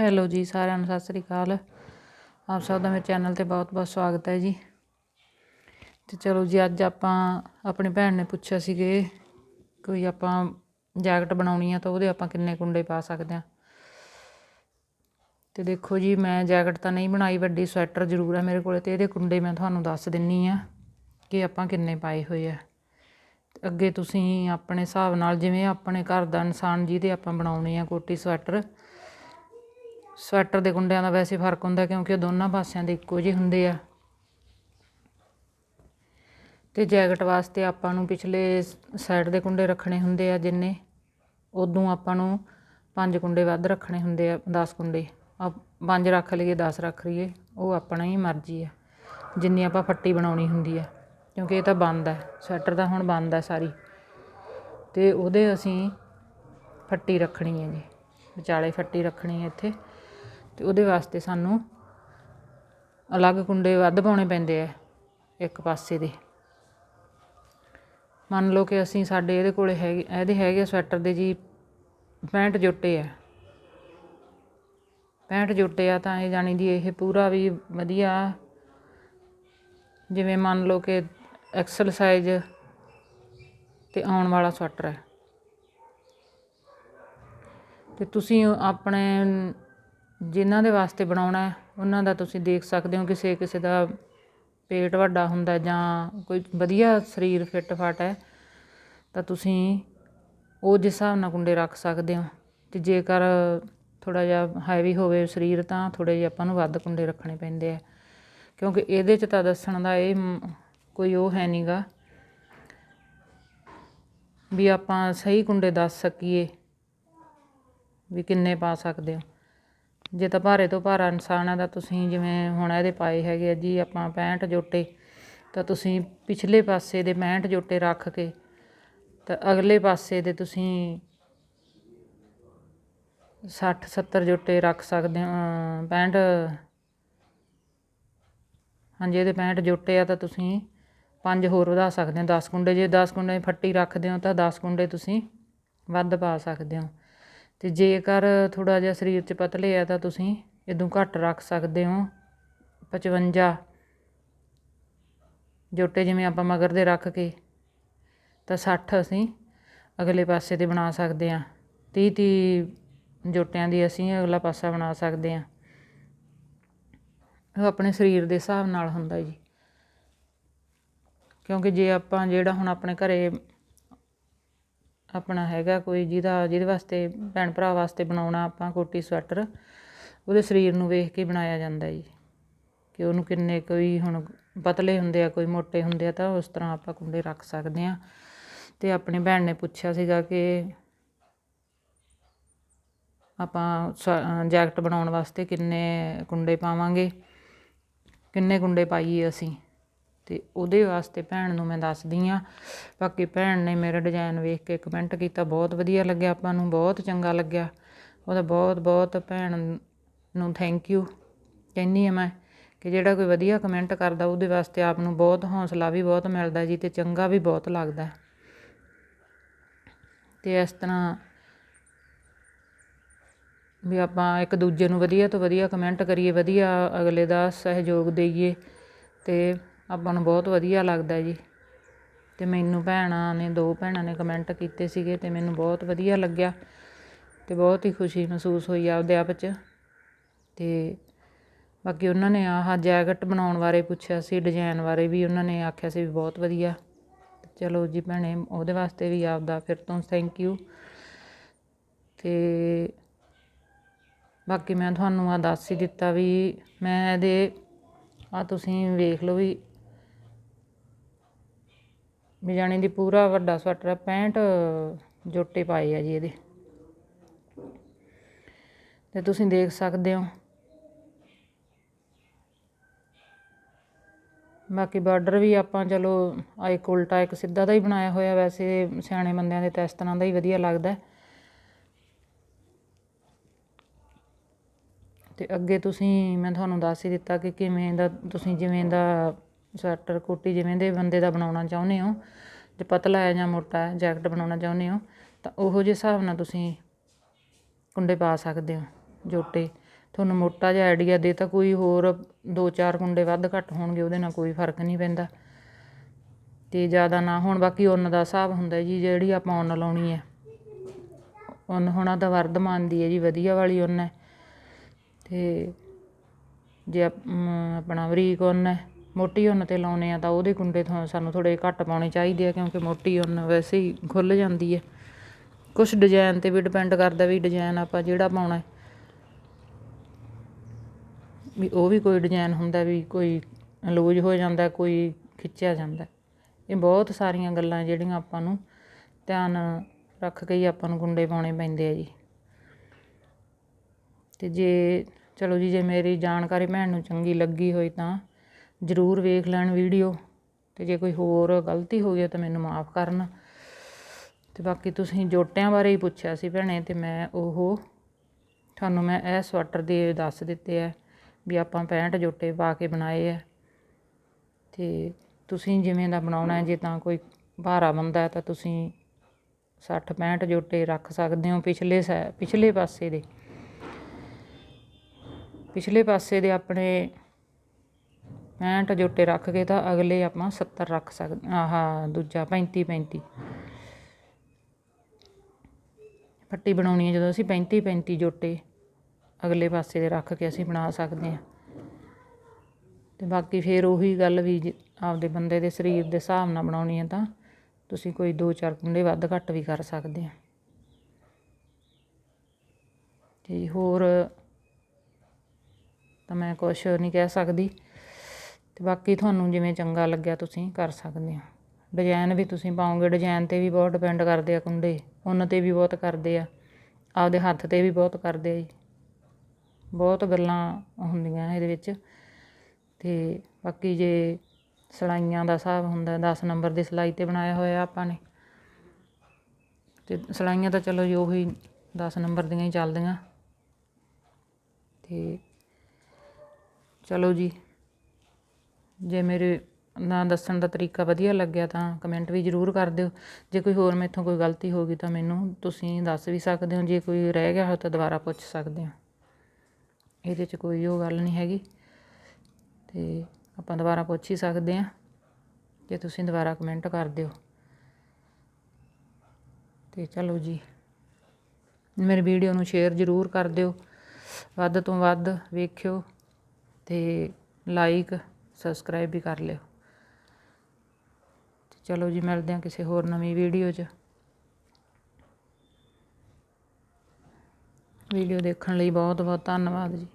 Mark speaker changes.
Speaker 1: Hello ਜੀ ਸਾਰਿਆਂ ਨੂੰ, ਸਤਿ ਸ੍ਰੀ ਅਕਾਲ। ਆਪ ਸਭ ਦਾ ਮੇਰੇ ਚੈਨਲ ਤੇ ਬਹੁਤ ਬਹੁਤ ਸਵਾਗਤ ਹੈ ਜੀ। ਤੇ ਚਲੋ ਜੀ, ਅੱਜ ਆਪਾਂ ਆਪਣੀ ਭੈਣ ਨੇ ਪੁੱਛਿਆ ਸੀ ਕਿ ਕੋਈ ਆਪਾਂ ਜੈਕਟ ਬਣਾਉਣੀ ਆ ਤਾਂ ਉਹਦੇ ਆਪਾਂ ਕਿੰਨੇ ਕੁੰਡੇ ਪਾ ਸਕਦੇ ਆ। ਤੇ ਦੇਖੋ ਜੀ, ਮੈਂ ਜੈਕਟ ਤਾਂ ਨਹੀਂ ਬਣਾਈ, ਵੱਡੀ ਸਵੈਟਰ ਜ਼ਰੂਰ ਹੈ ਮੇਰੇ ਕੋਲੇ ਤੇ ਇਹਦੇ ਕੁੰਡੇ ਮੈਂ ਤੁਹਾਨੂੰ ਦੱਸ ਦਿੰਨੀ ਆ ਕਿ ਆਪਾਂ ਕਿੰਨੇ ਪਾਏ ਹੋਏ ਆ। ਅੱਗੇ ਤੁਸੀਂ ਆਪਣੇ ਹਿਸਾਬ ਨਾਲ ਜਿਵੇਂ ਆਪਣੇ ਘਰ ਦਾ ਇਨਸਾਨ ਜਿਹਦੇ ਆਪਾਂ ਬਣਾਉਣੇ ਆ ਕੋਟੀ ਸਵੈਟਰ ਸਵੈਟਰ ਦੇ ਕੁੰਡਿਆਂ ਦਾ ਵੈਸੇ ਫ਼ਰਕ ਹੁੰਦਾ ਕਿਉਂਕਿ ਉਹ ਦੋਨਾਂ ਪਾਸਿਆਂ ਦੇ ਇੱਕੋ ਜਿਹੇ ਹੁੰਦੇ ਆ। ਤੇ ਜੈਕਟ ਵਾਸਤੇ ਆਪਾਂ ਨੂੰ ਪਿਛਲੇ ਸਾਈਡ ਦੇ ਕੁੰਡੇ ਰੱਖਣੇ ਹੁੰਦੇ ਆ ਜਿੰਨੇ, ਉਦੋਂ ਆਪਾਂ ਨੂੰ ਪੰਜ ਕੁੰਡੇ ਵੱਧ ਰੱਖਣੇ ਹੁੰਦੇ ਆ 10 ਕੁੰਡੇ। ਆ ਪੰਜ ਰੱਖ ਲਈਏ 10 ਰੱਖ ਲਈਏ, ਉਹ ਆਪਣਾ ਹੀ ਮਰਜ਼ੀ ਆ। ਜਿੰਨੀ ਆਪਾਂ ਫੱਟੀ ਬਣਾਉਣੀ ਹੁੰਦੀ ਆ, ਕਿਉਂਕਿ ਇਹ ਤਾਂ ਬੰਦ ਹੈ ਸਵੈਟਰ ਤਾਂ ਹੁਣ ਬੰਦ ਹੈ ਸਾਰੀ। ਤੇ ਉਹਦੇ ਅਸੀਂ ਫੱਟੀ ਰੱਖਣੀ ਹੈ ਜੀ, ਵਿਚਾਲੇ ਫੱਟੀ ਰੱਖਣੀ ਹੈ ਇੱਥੇ। ਅਤੇ ਉਹਦੇ ਵਾਸਤੇ ਸਾਨੂੰ ਅਲੱਗ ਕੁੰਡੇ ਵੱਧ ਪਾਉਣੇ ਪੈਂਦੇ ਆ ਇੱਕ ਪਾਸੇ ਦੇ। ਮੰਨ ਲਓ ਕਿ ਅਸੀਂ ਸਾਡੇ ਇਹਦੇ ਕੋਲੇ ਹੈਗੇ, ਇਹਦੇ ਹੈਗੇ ਸਵੈਟਰ ਦੇ ਜੀ 65 ਜੋਟੇ ਆ। 65 ਜੋਟੇ ਆ ਤਾਂ ਇਹ ਜਾਣੀ ਦੀ ਇਹ ਪੂਰਾ ਵੀ ਵਧੀਆ। ਜਿਵੇਂ ਮੰਨ ਲਓ ਕਿ ਐਕਸਲ ਸਾਈਜ਼ ਤੇ ਆਉਣ ਵਾਲਾ ਸਵੈਟਰ ਹੈ। ਤੇ ਤੁਸੀਂ ਆਪਣੇ ਜਿਨ੍ਹਾਂ ਦੇ ਵਾਸਤੇ ਬਣਾਉਣਾ ਉਹਨਾਂ ਦਾ ਤੁਸੀਂ ਦੇਖ ਸਕਦੇ ਹੋ ਕਿਸੇ ਕਿਸੇ ਦਾ ਪੇਟ ਵੱਡਾ ਹੁੰਦਾ ਜਾਂ ਕੋਈ ਵਧੀਆ ਸਰੀਰ ਫਿੱਟ ਫਾਟ ਹੈ, ਤਾਂ ਤੁਸੀਂ ਉਹ ਜਿਸ ਹਿਸਾਬ ਨਾਲ ਕੁੰਡੇ ਰੱਖ ਸਕਦੇ ਹੋ। ਅਤੇ ਜੇਕਰ ਥੋੜ੍ਹਾ ਜਿਹਾ ਹੈਵੀ ਹੋਵੇ ਸਰੀਰ, ਤਾਂ ਥੋੜ੍ਹੇ ਜਿਹੇ ਆਪਾਂ ਨੂੰ ਵੱਧ ਕੁੰਡੇ ਰੱਖਣੇ ਪੈਂਦੇ ਆ। ਕਿਉਂਕਿ ਇਹਦੇ 'ਚ ਤਾਂ ਦੱਸਣ ਦਾ ਇਹ ਕੋਈ ਉਹ ਹੈ ਨਹੀਂਗਾ ਵੀ ਆਪਾਂ ਸਹੀ ਕੁੰਡੇ ਦੱਸ ਸਕੀਏ ਵੀ ਕਿੰਨੇ ਪਾ ਸਕਦੇ ਹੋ। ਜੇ ਤਾਂ ਭਾਰੇ ਤੋਂ ਭਾਰਾ ਇਨਸਾਨ ਆ ਤਾਂ ਤੁਸੀਂ ਜਿਵੇਂ ਹੁਣ ਇਹਦੇ ਪਾਏ ਹੈਗੇ ਆ ਜੀ ਆਪਾਂ 65 ਜੋਟੇ, ਤਾਂ ਤੁਸੀਂ ਪਿਛਲੇ ਪਾਸੇ ਦੇ 65 ਜੋਟੇ ਰੱਖ ਕੇ ਤਾਂ ਅਗਲੇ ਪਾਸੇ ਦੇ ਤੁਸੀਂ 60 70 ਜੋਟੇ ਰੱਖ ਸਕਦੇ ਹੋ 65 ਹਾਂਜੀ, ਇਹਦੇ 65 ਜੋਟੇ ਆ ਤਾਂ ਤੁਸੀਂ ਪੰਜ ਹੋਰ ਵਧਾ ਸਕਦੇ ਹੋ 10 ਕੁੰਡੇ, ਜੇ 10 ਕੁੰਡੇ ਫੱਟੀ ਰੱਖਦੇ ਹੋ ਤਾਂ 10 ਕੁੰਡੇ ਤੁਸੀਂ ਵੱਧ ਪਾ ਸਕਦੇ ਹੋ। ਅਤੇ ਜੇਕਰ ਥੋੜ੍ਹਾ ਜਿਹਾ ਸਰੀਰ 'ਚ ਪਤਲੇ ਆ ਤਾਂ ਤੁਸੀਂ ਇਦੋਂ ਘੱਟ ਰੱਖ ਸਕਦੇ ਹੋ 55 ਜੋਟੇ ਜਿਵੇਂ ਆਪਾਂ ਮਗਰ ਦੇ ਰੱਖ ਕੇ, ਤਾਂ ਸੱਠ ਅਸੀਂ ਅਗਲੇ ਪਾਸੇ ਤੇ ਬਣਾ ਸਕਦੇ ਹਾਂ। ਤੀਹ ਤੀਹ ਜੋਟਿਆਂ ਦੀ ਅਸੀਂ ਅਗਲਾ ਪਾਸਾ ਬਣਾ ਸਕਦੇ ਹਾਂ। ਉਹ ਆਪਣੇ ਸਰੀਰ ਦੇ ਹਿਸਾਬ ਨਾਲ ਹੁੰਦਾ ਜੀ। ਕਿਉਂਕਿ ਜੇ ਆਪਾਂ ਜਿਹੜਾ ਹੁਣ ਆਪਣੇ ਘਰੇ ਆਪਣਾ ਹੈਗਾ ਕੋਈ ਜਿਹਦਾ, ਜਿਹਦੇ ਵਾਸਤੇ ਭੈਣ ਭਰਾ ਵਾਸਤੇ ਬਣਾਉਣਾ ਆਪਾਂ ਕੋਟੀ ਸਵੈਟਰ, ਉਹਦੇ ਸਰੀਰ ਨੂੰ ਵੇਖ ਕੇ ਬਣਾਇਆ ਜਾਂਦਾ ਜੀ। ਕਿ ਉਹਨੂੰ ਕਿੰਨੇ ਕੋਈ ਹੁਣ ਪਤਲੇ ਹੁੰਦੇ ਆ, ਕੋਈ ਮੋਟੇ ਹੁੰਦੇ ਆ, ਤਾਂ ਉਸ ਤਰ੍ਹਾਂ ਆਪਾਂ ਕੁੰਡੇ ਰੱਖ ਸਕਦੇ ਆ ਤੇ ਆਪਣੀ ਭੈਣ ਨੇ ਪੁੱਛਿਆ ਸੀਗਾ ਕਿ ਆਪਾਂ ਜੈਕਟ ਬਣਾਉਣ ਵਾਸਤੇ ਕਿੰਨੇ ਕੁੰਡੇ ਪਾਵਾਂਗੇ? ਕਿੰਨੇ ਕੁੰਡੇ ਪਾਈਏ ਅਸੀਂ? ਤੇ ਉਹਦੇ ਵਾਸਤੇ ਭੈਣ ਨੂੰ ਮੈਂ ਦੱਸਦੀ ਆ ਬਾਕੀ ਭੈਣ ਨੇ ਮੇਰਾ ਡਿਜ਼ਾਈਨ ਵੇਖ ਕੇ ਕਮੈਂਟ ਕੀਤਾ, ਬਹੁਤ ਵਧੀਆ ਲੱਗਿਆ ਆਪਾਂ ਨੂੰ, ਬਹੁਤ ਚੰਗਾ ਲੱਗਿਆ। ਉਹਦਾ ਬਹੁਤ ਬਹੁਤ ਭੈਣ ਨੂੰ ਥੈਂਕ ਯੂ ਕਹਿੰਨੀ ਆ ਮੈਂ ਕਿ ਜਿਹੜਾ ਕੋਈ ਵਧੀਆ ਕਮੈਂਟ ਕਰਦਾ ਉਹਦੇ ਵਾਸਤੇ ਆਪ ਨੂੰ ਬਹੁਤ ਹੌਸਲਾ ਵੀ ਬਹੁਤ ਮਿਲਦਾ ਜੀ ਤੇ ਚੰਗਾ ਵੀ ਬਹੁਤ ਲੱਗਦਾ। ਤੇ ਇਸ ਤਰ੍ਹਾਂ ਵੀ ਆਪਾਂ ਇੱਕ ਦੂਜੇ ਨੂੰ ਵਧੀਆ ਤੋਂ ਵਧੀਆ ਕਮੈਂਟ ਕਰੀਏ, ਵਧੀਆ ਅਗਲੇ ਦਾ ਸਹਿਯੋਗ ਦੇਈਏ ਤੇ ਆਪਾਂ ਨੂੰ ਬਹੁਤ ਵਧੀਆ ਲੱਗਦਾ ਜੀ। ਅਤੇ ਮੈਨੂੰ ਭੈਣਾਂ ਨੇ, ਦੋ ਭੈਣਾਂ ਨੇ ਕਮੈਂਟ ਕੀਤੇ ਸੀਗੇ ਅਤੇ ਮੈਨੂੰ ਬਹੁਤ ਵਧੀਆ ਲੱਗਿਆ ਅਤੇ ਬਹੁਤ ਹੀ ਖੁਸ਼ੀ ਮਹਿਸੂਸ ਹੋਈ ਆਪਦੇ ਆਪ 'ਚ। ਅਤੇ ਬਾਕੀ ਉਹਨਾਂ ਨੇ ਆਹ ਜੈਕਟ ਬਣਾਉਣ ਬਾਰੇ ਪੁੱਛਿਆ ਸੀ ਡਿਜ਼ਾਇਨ ਬਾਰੇ ਵੀ ਉਹਨਾਂ ਨੇ ਆਖਿਆ ਸੀ ਵੀ ਬਹੁਤ ਵਧੀਆ। ਚਲੋ ਜੀ ਭੈਣੇ, ਉਹਦੇ ਵਾਸਤੇ ਵੀ ਆਪਦਾ ਫਿਰ ਤੋਂ ਥੈਂਕ ਯੂ ਅਤੇ ਬਾਕੀ ਮੈਂ ਤੁਹਾਨੂੰ ਆ ਦੱਸ ਹੀ ਦਿੱਤਾ ਵੀ ਮੈਂ ਇਹਦੇ ਆ ਤੁਸੀਂ ਵੇਖ ਲਓ ਵੀ ਵੀ ਜਾਣੀ ਦੀ ਪੂਰਾ ਵੱਡਾ ਸਵੈਟਰ 65 ਜੋਟੇ ਪਾਏ ਆ ਜੀ ਇਹਦੇ। ਤੇ ਤੁਸੀਂ ਦੇਖ ਸਕਦੇ ਹੋ। ਬਾਕੀ ਬਾਰਡਰ ਵੀ ਆਪਾਂ ਚਲੋ ਆ ਇੱਕ ਉਲਟਾ, ਇੱਕ ਸਿੱਧਾ ਦਾ ਹੀ ਬਣਾਇਆ ਹੋਇਆ, ਵੈਸੇ ਸਿਆਣੇ ਬੰਦਿਆਂ ਦੇ ਤਾਂ ਇਸ ਤਰ੍ਹਾਂ ਦਾ ਹੀ ਵਧੀਆ ਲੱਗਦਾ। ਤੇ ਅੱਗੇ ਤੁਸੀਂ, ਮੈਂ ਤੁਹਾਨੂੰ ਦੱਸ ਹੀ ਦਿੱਤਾ ਕਿ ਕਿਵੇਂ ਦਾ, ਤੁਸੀਂ ਜਿਵੇਂ ਦਾ ਸਵੈਟਰ, ਕੋਟੀ ਜਿਵੇਂ ਦੇ ਬੰਦੇ ਦਾ ਬਣਾਉਣਾ ਚਾਹੁੰਦੇ ਹੋ, ਜੇ ਪਤਲਾ ਹੈ ਜਾਂ ਮੋਟਾ ਹੈ, ਜੈਕਟ ਬਣਾਉਣਾ ਚਾਹੁੰਦੇ ਹੋ, ਤਾਂ ਉਹੋ ਜਿਹੇ ਹਿਸਾਬ ਨਾਲ ਤੁਸੀਂ ਕੁੰਡੇ ਪਾ ਸਕਦੇ ਹੋ, ਜੋਟੇ। ਤੁਹਾਨੂੰ ਮੋਟਾ ਜਿਹਾ ਆਈਡੀਆ ਦੇ ਤਾਂ ਕੋਈ ਹੋਰ ਦੋ ਚਾਰ ਕੁੰਡੇ ਵੱਧ ਘੱਟ ਹੋਣਗੇ, ਉਹਦੇ ਨਾਲ ਕੋਈ ਫ਼ਰਕ ਨਹੀਂ ਪੈਂਦਾ। ਤੇ ਜ਼ਿਆਦਾ ਨਾ ਹੁਣ, ਬਾਕੀ ਉੱਨ ਦਾ ਹਿਸਾਬ ਹੁੰਦਾ ਜੀ, ਜਿਹੜੀ ਆਪਾਂ ਉਨ ਲਾਉਣੀ ਹੈ। ਉਨ ਹੋਣਾ ਤਾਂ ਵਰਧਮਾਨ ਦੀ ਹੈ ਜੀ, ਵਧੀਆ ਵਾਲੀ ਉੱਨ ਹੈ। ਤੇ ਜੇ ਆਪਣਾ ਬਰੀਕ ਉੱਨ ਹੈ ਮੋਟੀ ਉੱਨ ਤੇ ਲਾਉਂਦੇ ਹਾਂ ਤਾਂ ਉਹਦੇ ਕੁੰਡੇ ਥੋ- ਸਾਨੂੰ ਥੋੜੇ ਘੱਟ ਪਾਉਣੇ ਚਾਹੀਦੇ ਆ ਕਿਉਂਕਿ ਮੋਟੀ ਉੱਨ ਵੈਸੇ ਹੀ ਖੁੱਲ੍ਹ ਜਾਂਦੀ ਹੈ। ਕੁਛ ਡਿਜ਼ਾਇਨ ਤੇ ਵੀ ਡਿਪੈਂਡ ਕਰਦਾ ਵੀ ਡਿਜ਼ਾਇਨ ਆਪਾਂ ਜਿਹੜਾ ਪਾਉਣਾ ਵੀ ਉਹ ਵੀ ਕੋਈ ਡਿਜ਼ਾਇਨ ਹੁੰਦਾ ਵੀ ਕੋਈ ਲੂਜ ਹੋ ਜਾਂਦਾ, ਕੋਈ ਖਿੱਚਿਆ ਜਾਂਦਾ। ਇਹ ਬਹੁਤ ਸਾਰੀਆਂ ਗੱਲਾਂ ਜਿਹੜੀਆਂ ਆਪਾਂ ਨੂੰ ਧਿਆਨ ਰੱਖ ਕੇ ਹੀ ਆਪਾਂ ਨੂੰ ਗੁੰਡੇ ਪਾਉਣੇ ਪੈਂਦੇ ਆ ਜੀ। ਅਤੇ ਜੇ ਚਲੋ ਜੀ, ਜੇ ਮੇਰੀ ਜਾਣਕਾਰੀ ਭੈਣ ਨੂੰ ਚੰਗੀ ਲੱਗੀ ਹੋਈ ਤਾਂ ਜ਼ਰੂਰ ਵੇਖ ਲੈਣ ਵੀਡੀਓ ਅਤੇ ਜੇ ਕੋਈ ਹੋਰ ਗਲਤੀ ਹੋ ਗਈ ਤਾਂ ਮੈਨੂੰ ਮਾਫ ਕਰਨਾ। ਅਤੇ ਬਾਕੀ ਤੁਸੀਂ ਜੋਟਿਆਂ ਬਾਰੇ ਹੀ ਪੁੱਛਿਆ ਸੀ ਭੈਣੇ ਅਤੇ ਮੈਂ ਉਹ ਤੁਹਾਨੂੰ ਮੈਂ ਇਹ ਸਵੈਟਰ ਦੇ ਦੱਸ ਦਿੱਤੇ ਆ ਵੀ ਆਪਾਂ 65 ਜੋਟੇ ਪਾ ਕੇ ਬਣਾਏ ਆ। ਤੇ ਤੁਸੀਂ ਜਿਵੇਂ ਦਾ ਬਣਾਉਣਾ ਜੇ ਤਾਂ ਕੋਈ ਭਾਰਾ ਬੰਦਾ ਤਾਂ ਤੁਸੀਂ 60 65 ਜੋਟੇ ਰੱਖ ਸਕਦੇ ਹੋ ਪਿਛਲੇ ਸੈ- ਪਿਛਲੇ ਪਾਸੇ ਦੇ। ਪਿਛਲੇ ਪਾਸੇ ਦੇ ਆਪਣੇ 65 ਜੋਟੇ ਰੱਖ ਕੇ ਤਾਂ ਅਗਲੇ ਆਪਾਂ 70 ਰੱਖ ਸਕਦੇ ਆਹ, ਦੂਜਾ 35 35 ਪੱਟੀ ਬਣਾਉਣੀ ਹੈ ਜਦੋਂ ਅਸੀਂ 35 35 ਜੋਟੇ ਅਗਲੇ ਪਾਸੇ ਦੇ ਰੱਖ ਕੇ ਅਸੀਂ ਬਣਾ ਸਕਦੇ ਹਾਂ। ਤੇ ਬਾਕੀ ਫਿਰ ਉਹੀ ਗੱਲ ਵੀ ਜੇ ਆਪਦੇ ਬੰਦੇ ਦੇ ਸਰੀਰ ਦੇ ਹਿਸਾਬ ਨਾਲ ਬਣਾਉਣੀ ਹੈ ਤਾਂ ਤੁਸੀਂ ਕੋਈ ਦੋ, ਚਾਰ ਕੁੰਡੇ ਵੱਧ ਘੱਟ ਵੀ ਕਰ ਸਕਦੇ ਆ ਤੇ ਹੋਰ ਤਾਂ ਮੈਂ ਕੁਛ ਨਹੀਂ ਕਹਿ ਸਕਦੀ। ਤੇ ਬਾਕੀ ਤੁਹਾਨੂੰ ਜਿਵੇਂ ਚੰਗਾ ਲੱਗਿਆ ਤੁਸੀਂ ਕਰ ਸਕਦੇ ਹੋ। ਡਿਜ਼ਾਈਨ ਵੀ ਤੁਸੀਂ ਪਾਓਗੇ ਡਿਜ਼ਾਈਨ ਤੇ ਵੀ ਬਹੁਤ ਡਿਪੈਂਡ ਕਰਦੇ ਆ ਕੁੰਡੇ ਉਹਨਾਂ ਤੇ ਵੀ ਬਹੁਤ ਕਰਦੇ ਆ, ਆਪਦੇ ਹੱਥ ਤੇ ਵੀ ਬਹੁਤ ਕਰਦੇ ਆ ਜੀ। ਬਹੁਤ ਗੱਲਾਂ ਹੁੰਦੀਆਂ ਇਹਦੇ ਵਿੱਚ। ਤੇ ਬਾਕੀ ਜੇ ਸਿਲਾਈਆਂ ਦਾ ਹਿਸਾਬ ਹੁੰਦਾ 10 ਨੰਬਰ ਦੀ ਸਿਲਾਈ ਤੇ ਬਣਾਇਆ ਹੋਇਆ ਆਪਾਂ ਨੇ। ਤੇ ਸਿਲਾਈਆਂ ਤਾਂ ਚਲੋ ਜੀ ਉਹੀ 10 ਨੰਬਰ ਦੀਆਂ ਹੀ ਚੱਲਦੀਆਂ। ਤੇ ਚਲੋ ਜੀ। ਜੇ ਮੇਰੇ ਨਾ ਦੱਸਣ ਦਾ ਤਰੀਕਾ ਵਧੀਆ ਲੱਗਿਆ ਤਾਂ ਕਮੈਂਟ ਵੀ ਜ਼ਰੂਰ ਕਰ ਦਿਓ। ਜੇ ਕੋਈ ਹੋਰ ਮੈਥੋਂ ਕੋਈ ਗਲਤੀ ਹੋ ਗਈ ਤਾਂ ਮੈਨੂੰ ਤੁਸੀਂ ਦੱਸ ਵੀ ਸਕਦੇ ਹੋ। ਜੇ ਕੋਈ ਰਹਿ ਗਿਆ ਹੋ ਤਾਂ ਦੁਬਾਰਾ ਪੁੱਛ ਸਕਦੇ ਹੋ। ਇਹਦੇ 'ਚ ਕੋਈ ਉਹ ਗੱਲ ਨਹੀਂ ਹੈਗੀ। ਤੇ ਆਪਾਂ ਦੁਬਾਰਾ ਪੁੱਛ ਹੀ ਸਕਦੇ ਹਾਂ। ਜੇ ਤੁਸੀਂ ਦੁਬਾਰਾ ਕਮੈਂਟ ਕਰ ਦਿਓ। ਤੇ ਚਲੋ ਜੀ। ਮੇਰੀ ਵੀਡੀਓ ਨੂੰ ਸ਼ੇਅਰ ਜ਼ਰੂਰ ਕਰ ਦਿਓ। ਵੱਧ ਤੋਂ ਵੱਧ ਵੇਖਿਓ ਤੇ ਲਾਈਕ ਸਬਸਕ੍ਰਾਈਬ ਵੀ ਕਰ ਲਿਓ। ਤੇ ਚਲੋ ਜੀ, ਮਿਲਦੇ ਹਾਂ ਕਿਸੇ ਹੋਰ ਨਵੀਂ ਵੀਡੀਓ 'ਚ। ਵੀਡੀਓ ਦੇਖਣ ਲਈ ਬਹੁਤ ਬਹੁਤ ਧੰਨਵਾਦ ਜੀ।